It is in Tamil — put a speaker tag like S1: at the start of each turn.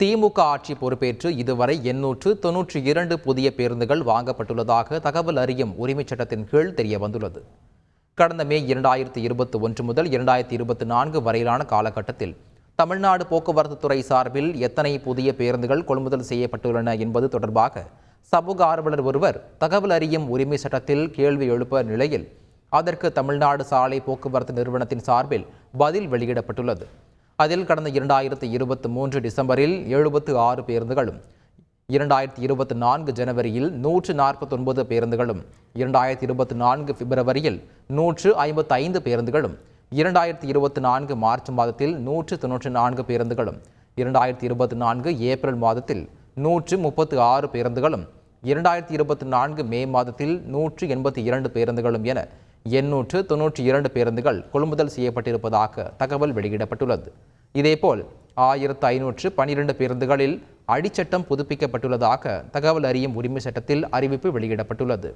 S1: திமுக ஆட்சி பொறுப்பேற்று இதுவரை எண்ணூற்று தொன்னூற்றி இரண்டு புதிய பேருந்துகள் வாங்கப்பட்டுள்ளதாக தகவல் அறியும் உரிமைச் சட்டத்தின் கீழ் தெரிய வந்துள்ளது கடந்த மே இரண்டாயிரத்தி இருபத்தி ஒன்று முதல் இரண்டாயிரத்தி இருபத்தி நான்கு வரையிலான காலகட்டத்தில் தமிழ்நாடு போக்குவரத்து துறை சார்பில் எத்தனை புதிய பேருந்துகள் கொள்முதல் செய்யப்பட்டுள்ளன என்பது தொடர்பாக சமூக ஆர்வலர் ஒருவர் தகவல் அறியும் உரிமை சட்டத்தில் கேள்வி எழுப்ப நிலையில் அதற்கு தமிழ்நாடு சாலை போக்குவரத்து நிறுவனத்தின் சார்பில் பதில் வெளியிடப்பட்டுள்ளது. அதில் கடந்த இரண்டாயிரத்தி இருபத்தி மூன்று டிசம்பரில் எழுபத்து ஆறு பேருந்துகளும் இரண்டாயிரத்தி இருபத்தி நான்கு ஜனவரியில் நூற்று நாற்பத்தொன்பது பேருந்துகளும் இரண்டாயிரத்தி இருபத்தி நான்கு பிப்ரவரியில் நூற்று ஐம்பத்தி ஐந்து பேருந்துகளும் இரண்டாயிரத்தி இருபத்தி நான்கு மார்ச் மாதத்தில் நூற்று தொன்னூற்றி நான்கு பேருந்துகளும் இரண்டாயிரத்தி இருபத்தி நான்கு ஏப்ரல் மாதத்தில் நூற்று முப்பத்து ஆறு பேருந்துகளும் இரண்டாயிரத்தி இருபத்தி நான்கு மே மாதத்தில் நூற்று எண்பத்தி இரண்டு பேருந்துகளும் என எண்ணூற்று தொன்னூற்றி இரண்டு பேருந்துகள் கொள்முதல் செய்யப்பட்டிருப்பதாக தகவல் வெளியிடப்பட்டுள்ளது. இதேபோல் ஆயிரத்து ஐநூற்று பனிரெண்டு பேருந்துகளில் அடிச்சட்டம் புதுப்பிக்கப்பட்டுள்ளதாக தகவல் அறியும் உரிமை சட்டத்தில் அறிவிப்பு வெளியிடப்பட்டுள்ளது.